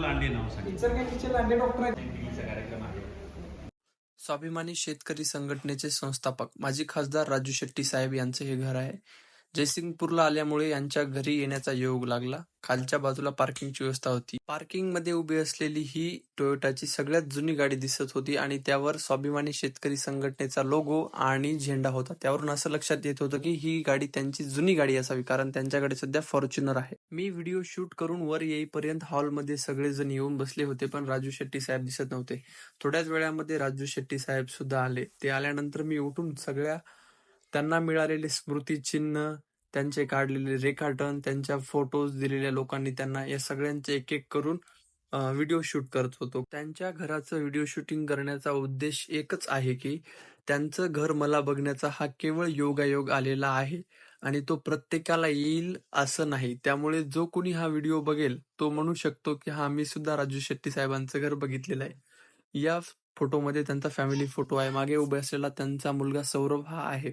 लांडे नाव सांगितलं. इचलकरंजीचे लांडे डॉक्टर आहेत. टीव्हीचा कार्यक्रम आहे. स्वाभिमानी शेतकरी संघटनेचे संस्थापक माजी खासदार राजू शेट्टी साहेब यांचे हे घर आहे. जयसिंगपूरला आल्यामुळे यांच्या घरी येण्याचा योग लागला. खालच्या बाजूला पार्किंगची व्यवस्था होती. पार्किंगमध्ये उभी असलेली ही टोयोटाची सगळ्यात जुनी गाडी दिसत होती आणि त्यावर स्वाभिमानी शेतकरी संघटनेचा लोगो आणि झेंडा होता. त्यावरून असं लक्षात येत होतं की ही गाडी त्यांची जुनी गाडी असावी कारण त्यांच्याकडे सध्या फॉर्च्युनर आहे. मी व्हिडिओ शूट करून वर येईपर्यंत हॉलमध्ये सगळेजण येऊन बसले होते पण राजू शेट्टी साहेब दिसत नव्हते. थोड्याच वेळामध्ये राजू शेट्टी साहेब सुद्धा आले. ते आल्यानंतर मी उठून सगळ्या त्यांना मिळालेले स्मृतिचिन्ह त्यांचे काढलेले रेखाटन त्यांच्या फोटोज दिलेल्या लोकांनी त्यांना या सगळ्यांचे एक एक करून व्हिडिओ शूट करत होतो. त्यांच्या घराचं व्हिडिओ शूटिंग करण्याचा उद्देश एकच आहे की त्यांचं घर मला बघण्याचा हा केवळ योगायोग आलेला आहे आणि तो प्रत्येकाला येईल असं नाही. त्यामुळे जो कोणी हा व्हिडिओ बघेल तो म्हणू शकतो की हा मी सुद्धा राजू शेट्टी साहेबांचं घर बघितलेलं आहे. या फोटोमध्ये त्यांचा फॅमिली फोटो आहे. मागे उभे असलेला त्यांचा मुलगा सौरभ हा आहे.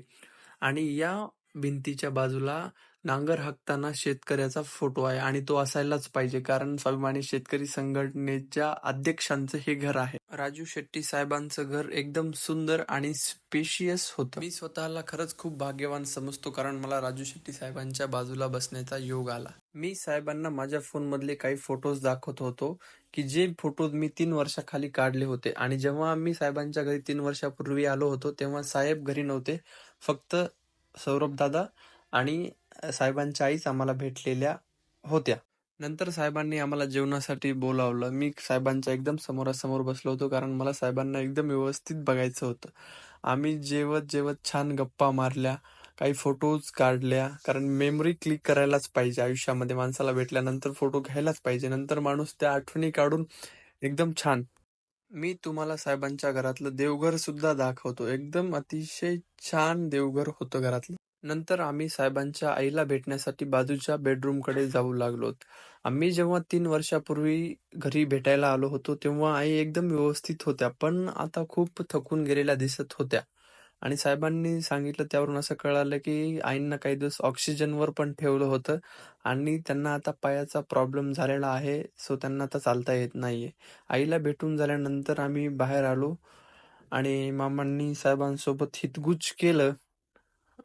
आणि या भिंतीच्या बाजूला नांगर हाकताना शेतकऱ्याचा फोटो आहे आणि तो असायलाच पाहिजे कारण स्वाभिमानी शेतकरी संघटनेच्या अध्यक्षांचं हे घर आहे. राजू शेट्टी साहेबांचं घर एकदम सुंदर आणि स्पेशियस होतं. मी स्वतःला खरंच खूप भाग्यवान समजतो कारण मला राजू शेट्टी साहेबांच्या बाजूला बसण्याचा योग आला. मी साहेबांना माझ्या फोनमधले काही फोटोज दाखवत होतो की जे फोटो मी तीन वर्षाखाली काढले होते. आणि जेव्हा मी साहेबांच्या घरी तीन वर्षापूर्वी आलो होतो तेव्हा साहेब घरी नव्हते. फक्त सौरभ दादा आणि साहेबांच्या आईच आम्हाला भेटलेल्या होत्या. नंतर साहेबांनी आम्हाला जेवणासाठी बोलावलं. मी साहेबांच्या एकदम समोरासमोर बसलो होतो कारण मला साहेबांना एकदम व्यवस्थित बघायचं होतं. आम्ही जेवत जेवत छान गप्पा मारल्या काही फोटोज काढल्या कारण मेमरी क्लिक करायलाच पाहिजे आयुष्यामध्ये. माणसाला भेटल्यानंतर फोटो घ्यायलाच पाहिजे. नंतर माणूस त्या आठवणी काढून एकदम छान मी तुम्हाला साहेबांच्या घरातलं देवघर सुद्धा दाखवतो. एकदम अतिशय छान देवघर होतं घरातलं. नंतर आम्ही साहेबांच्या आईला भेटण्यासाठी बाजूच्या बेडरूमकडे जाऊ लागलो. आम्ही जेव्हा तीन वर्षापूर्वी घरी भेटायला आलो होतो तेव्हा आई एकदम व्यवस्थित होत्या पण आता खूप थकून गेलेल्या दिसत होत्या. आणि साहेबांनी सांगितलं त्यावरून असं कळालं की आईंना काही दिवस ऑक्सिजनवर पण ठेवलं होतं आणि त्यांना आता पायाचा प्रॉब्लेम झालेला आहे सो त्यांना आता चालता येत नाहीये. आईला भेटून झाल्यानंतर आम्ही बाहेर आलो आणि मामांनी साहेबांसोबत हितगुज केलं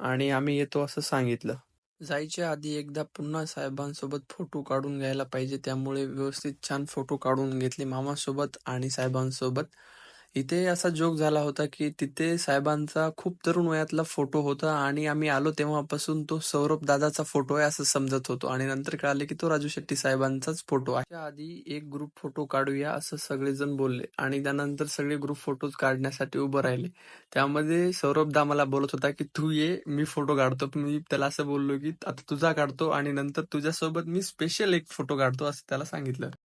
आणि आम्ही येतो असं सांगितलं. जायच्या आधी एकदा पुन्हा साहेबांसोबत फोटो काढून घ्यायला पाहिजे त्यामुळे व्यवस्थित छान फोटो काढून घेतले मामासोबत आणि साहेबांसोबत. इथे असा जोक झाला होता की तिथे साहेबांचा खूप तरुण वयातला फोटो होता आणि आम्ही आलो तेव्हापासून तो सौरभ दादाचा फोटो आहे असं समजत होतो. आणि नंतर कळाले की तो राजू शेट्टी साहेबांचाच फोटो आहे. आधी एक ग्रुप फोटो काढूया असं सगळेजण बोलले आणि त्यानंतर सगळे ग्रुप फोटोज काढण्यासाठी उभं राहिले. त्यामध्ये सौरभ दा मला बोलत होता की तू ये मी फोटो काढतो. मी त्याला असं बोललो की आता तुझा काढतो आणि नंतर तुझ्यासोबत मी स्पेशल एक फोटो काढतो असं त्याला सांगितलं.